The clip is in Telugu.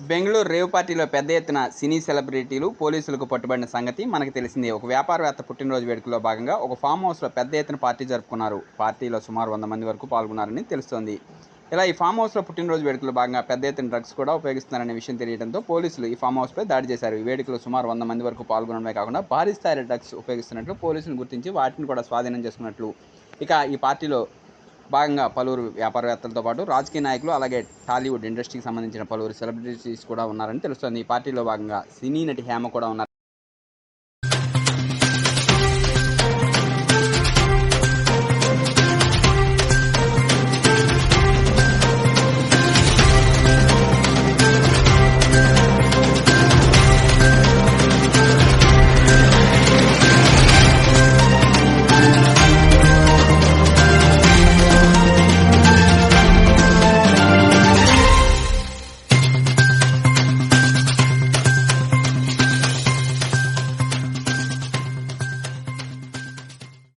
బెంగళూరు రేవ్ పార్టీలో పెద్ద ఎత్తున సినీ సెలబ్రిటీలు పోలీసులకు పట్టుబడిన సంగతి మనకు తెలిసిందే. ఒక వ్యాపారవేత్త పుట్టినరోజు వేడుకలో భాగంగా ఒక ఫామ్ హౌస్లో పెద్ద ఎత్తున పార్టీ జరుపుకున్నారు. పార్టీలో సుమారు వంద మంది వరకు పాల్గొన్నారని తెలుస్తోంది. ఇలా ఈ ఫామ్ హౌస్లో పుట్టినరోజు వేడుకలో భాగంగా పెద్ద ఎత్తున డ్రగ్స్ కూడా ఉపయోగిస్తున్నారనే విషయం తెలియడంతో పోలీసులు ఈ ఫామ్ హౌస్పై దాడి చేశారు. ఈ వేడుకలో సుమారు వంద మంది వరకు పాల్గొనడమే కాకుండా భారీ స్థాయిలో డ్రగ్స్ ఉపయోగిస్తున్నట్లు పోలీసులు గుర్తించి వాటిని కూడా స్వాధీనం చేసుకున్నట్లు. ఇక ఈ పార్టీలో భాగంగా పలువురు వ్యాపారవేత్తలతో పాటు రాజకీయ నాయకులు అలాగే టాలీవుడ్ ఇండస్ట్రీకి సంబంధించిన పలువురు సెలబ్రిటీస్ కూడా ఉన్నారని తెలుస్తోంది. ఈ పార్టీలో భాగంగా సినీ నటి హేమ కూడా ఉన్నారు.